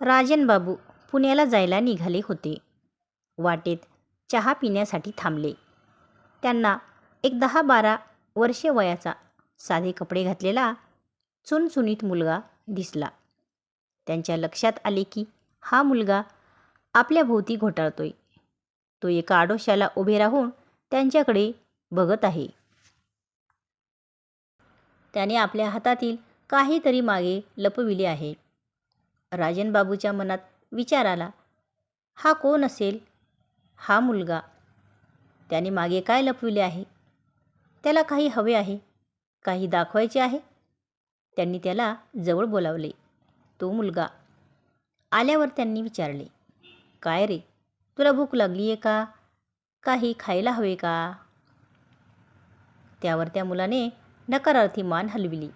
राजनबाबू पुण्याला जायला निघाले होते. वाटेत चहा पिण्यासाठी थांबले. त्यांना एक दहा बारा वर्षे वयाचा साधे कपडे घातलेला चुनचुनीत मुलगा दिसला. त्यांच्या लक्षात आले की हा मुलगा आपल्या भोवती घोटाळतोय. तो एका आडोशाला उभे राहून त्यांच्याकडे बघत आहे. त्याने आपल्या हातातील काहीतरी मागे लपविले आहे. राजनबाबूच्या मनात विचार आला हा कोण असेल? हा मुलगा. त्याने मागे काय लपविले आहे? त्याला काही हवे आहे? काही दाखवायचे आहे? त्यांनी त्याला जवळ बोलावले तो मुलगा. आल्यावर त्यांनी विचारले काय रे? तुला भूक लागली आहे का? काही खायला हवे का? त्यावर त्या मुलाने नकारार्थी मान हलविली.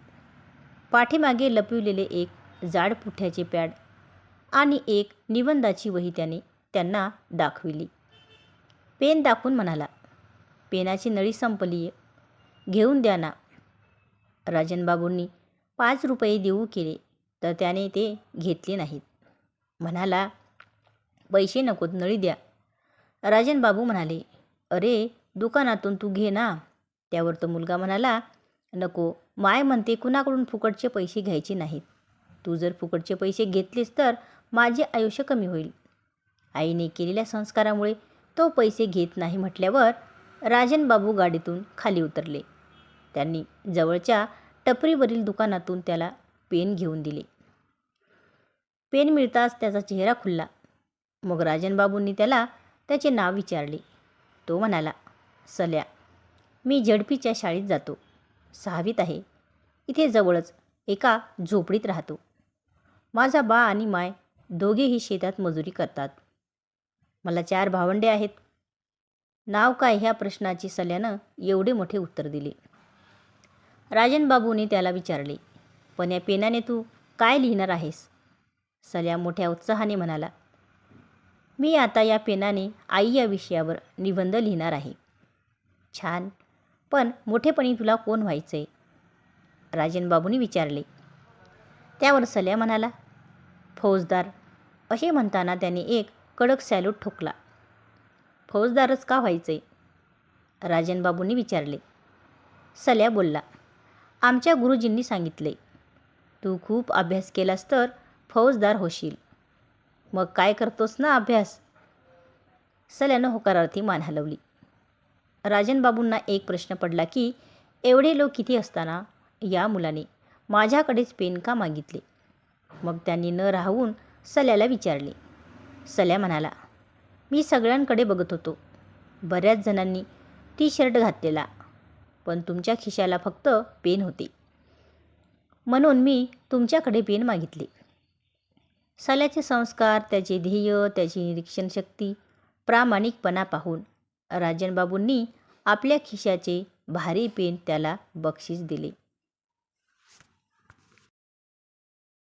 पाठीमागे लपविलेले एक जाड पुठ्याचे पॅड आणि एक निबंधाची वही त्याने त्यांना दाखविली. पेन दाखवून म्हणाला पेनाची नळी संपली घेऊन द्या ना. राजनबाबूंनी पाच रुपये देऊ केले तर त्याने ते घेतले नाहीत. म्हणाला पैसे नकोत नळी द्या. राजनबाबू म्हणाले अरे दुकानातून तू घे ना. त्यावर तो मुलगा म्हणाला नको माय म्हणते कुणाकडून फुकटचे पैसे घ्यायचे नाहीत. तू जर फुकटचे पैसे घेतलेस तर माझे आयुष्य कमी होईल. आईने केलेल्या संस्कारामुळे तो पैसे घेत नाही म्हटल्यावर राजनबाबू गाडीतून खाली उतरले. त्यांनी जवळच्या टपरीवरील दुकानातून त्याला पेन घेऊन दिले. पेन मिळताच त्याचा चेहरा खुलला. मग राजनबाबूंनी त्याला त्याचे नाव विचारले. तो म्हणाला सल्या मी झडपीच्या शाळेत जातो. सहावीत आहे. इथे जवळच एका झोपडीत राहतो. माझा बा आणि माय दोघेही शेतात मजुरी करतात. मला चार भावंडे आहेत. नाव काय ह्या प्रश्नाची सल्यानं एवढे मोठे उत्तर दिले. राजनबाबूने त्याला विचारले पण या पेनाने तू काय लिहिणार आहेस? सल्या मोठ्या उत्साहाने म्हणाला मी आता या पेनाने आई या विषयावर निबंध लिहिणार आहे. छान पण मोठेपणी तुला कोण व्हायचं आहे राजनबाबूंनी विचारले. त्यावर सल्या म्हणाला फौजदार. असे म्हणताना त्याने एक कडक सॅल्यूट ठोकला. फौजदारच का व्हायचे? राजनबाबूंनी विचारले. सल्या बोलला आमच्या गुरुजींनी सांगितले तू खूप अभ्यास केलास तर फौजदार होशील. मग काय करतोस ना अभ्यास? सल्यानं होकारार्थी मान हलवली. राजनबाबूंना एक प्रश्न पडला की एवढे लोक किती असताना या मुलाने माझ्याकडेच पेन का मागितले? मग त्यांनी न राहून सल्याला विचारले. सल्या म्हणाला मी सगळ्यांकडे बघत होतो. बऱ्याच जणांनी टी शर्ट घातलेला पण तुमच्या खिशाला फक्त पेन होते. म्हणून मी तुमच्याकडे पेन मागितले. सल्याचे संस्कार त्याचे ध्येय त्याची निरीक्षण शक्ती प्रामाणिकपणा पाहून राजनबाबूंनी आपल्या खिशाचे भारी पेन त्याला बक्षीस दिले.